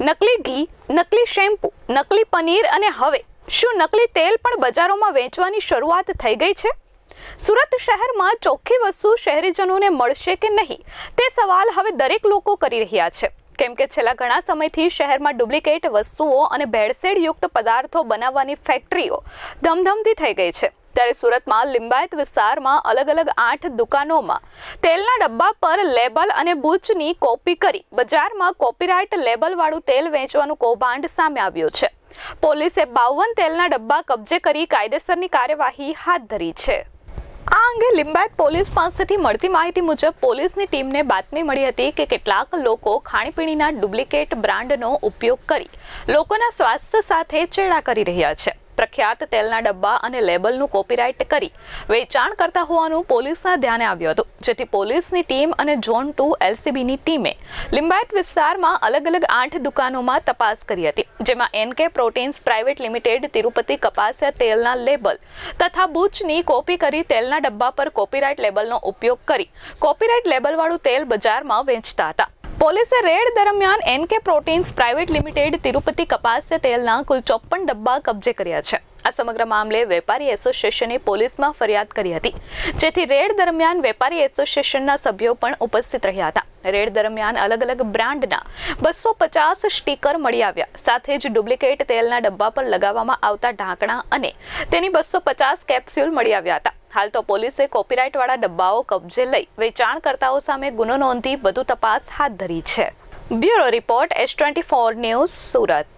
નકલી ઘી, નકલી શેમ્પૂ, નકલી પનીર અને હવે, શું નકલી તેલ પણ બજારોમાં વેચવાની શરૂઆત થઈ ગઈ છે? સુરત શહેરમાં ચોખ્ખી વસ્તુ શહેરીજનોને મળશે કે નહીં? તે સવાલ હવે દરેક લોકો કરી રહ્યા છે. કેમ કે છેલ્લા ઘણા સમયથી શહેરમાં ડુપ્લિકેટ વસ્તુઓ અને ભેળસેળયુક્ત પદાર્થો બનાવવાની ફેક્ટરીઓ ધમધમતી થઈ ગઈ છે. ત્યારે સુરતમાં લિંબાયત વિસ્તારમાં અલગ અલગ આઠ દુકાનોમાં તેલના ડબ્બા પર લેબલ અને બૂચની કોપી કરી બજારમાં કોપીરાઇટ લેબલવાળું તેલ વેચવાનું કૌભાંડ સામે આવ્યું છે. પોલીસે બાવન તેલના ડબ્બા કબજે કરી કાયદેસરની કાર્યવાહી હાથ ધરી છે. આ અંગે લિંબાયત પોલીસ પાસેથી મળતી માહિતી મુજબ પોલીસની ટીમને બાતમી મળી હતી કે કેટલાક લોકો ખાણીપીણીના ડુપ્લિકેટ બ્રાન્ડનો ઉપયોગ કરી લોકોના સ્વાસ્થ્ય સાથે ચેડા કરી રહ્યા છે. પ્રખ્યાત તેલના ડબ્બા અને લેબલનું કોપીરાઇટ કરી વેચાણ કરતા હોવાનું પોલીસના ધ્યાને આવ્યું હતું. જેથી પોલીસની ટીમ અને ઝોન ટુ એલસીબીની ટીમે લિંબાયત વિસ્તારમાં અલગ અલગ આઠ દુકાનોમાં તપાસ કરી હતી, જેમાં NK proteins private limited, Tirupati કપાસિયા તેલના લેબલ તથા બૂચની કોપી કરી તેલના ડબ્બા પર કોપીરાઇટ લેબલનો ઉપયોગ કરી કોપીરાઇટ લેબલવાળું તેલ બજારમાં વેચતા હતા. પોલીસે રેડ દરમિયાન NK proteins private limited Tirupati કપાસ્ય તેલના કુલ ચોપ્પન ડબ્બા કબજે કર્યા છે. આ સમગ્ર મામલે વેપારી એસોસિએશને પોલીસમાં ફરિયાદ કરી હતી. જેથી રેડ દરમિયાન વેપારી એસોસિએશનના સભ્યો પણ ઉપસ્થિત રહ્યા હતા. રેડ દરમિયાન અલગ અલગ બ્રાન્ડના બસો પચાસ સ્ટીકર મળી આવ્યા. સાથે જ ડુપ્લિકેટ તેલના ડબ્બા પર લગાવવામાં આવતા ઢાંકણા અને તેની બસો પચાસ કેપ્સ્યુલ મળી આવ્યા હતા. હાલ તો પોલીસે કોપીરાઇટવાળા ડબ્બાઓ કબજે લઈ વેચાણકર્તાઓ સામે ગુનો નોંધી વધુ તપાસ હાથ ધરી છે. Bureau report S twenty four news Surat.